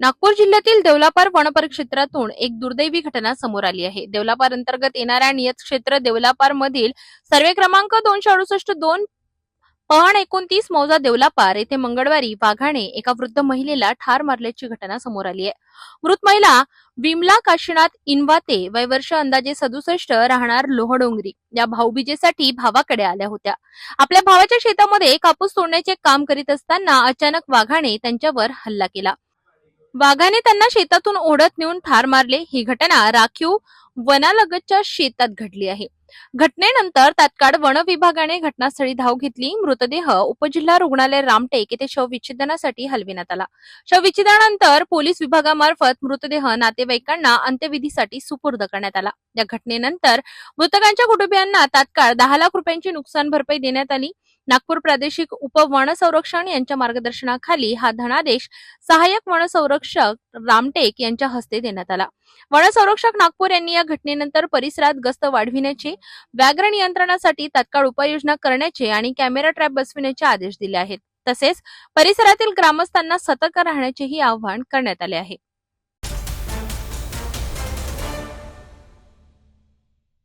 नागपूर जिल्ह्यातील देवलापार वनपरिक्षेत्रातून एक दुर्दैवी घटना समोर आली आहे. देवलापार अंतर्गत येणाऱ्या नियत क्षेत्र देवलापार मधील सर्वे क्रमांक दोनशे अडुसष्ट दोन पहाण एकोणतीस मौजा देवलापार येथे मंगळवारी वाघाने एका वृद्ध महिलेला ठार मारल्याची घटना समोर आली आहे. मृत महिला विमला काशीनाथ इनवाते वय वर्ष अंदाजे सदुसष्ट राहणार लोहडोंगरी. या भाऊबीजेसाठी भावाकडे आल्या होत्या. आपल्या भावाच्या शेतामध्ये कापूस तोडण्याचे काम करीत असताना अचानक वाघाने त्यांच्यावर हल्ला केला. वाघाने त्यांना शेतातून ओढत नेऊन ठार मारले. ही घटना राखीव वनालगतच्या शेतात घडली आहे. घटनेनंतर तात्काळ वन विभागाने घटनास्थळी धाव घेतली. मृतदेह उपजिल्हा रुग्णालय रामटेक येथे शवविच्छेदनासाठी हलविण्यात आला. शवविच्छेदनानंतर पोलीस विभागामार्फत मृतदेह नातेवाईकांना अंत्यविधीसाठी सुपूर्द करण्यात आला. या घटनेनंतर मृतकांच्या कुटुंबियांना तात्काळ दहा लाख रुपयांची नुकसान भरपाई देण्यात आली. नागपूर प्रादेशिक उपवन संरक्षण यांच्या मार्गदर्शनाखाली हा धनादेश सहाय्यक वन संरक्षक रामटेक यांच्या हस्ते देण्यात आला. वन संरक्षक नागपूर यांनी या घटनेनंतर परिसरात गस्त वाढविण्याचे व्याघ्र नियंत्रणासाठी तात्काळ उपाययोजना करण्याचे आणि कॅमेरा ट्रॅप बसविण्याचे आदेश दिले आहेत. तसेच परिसरातील ग्रामस्थांना सतर्क राहण्याचेही आवाहन करण्यात आले आहे.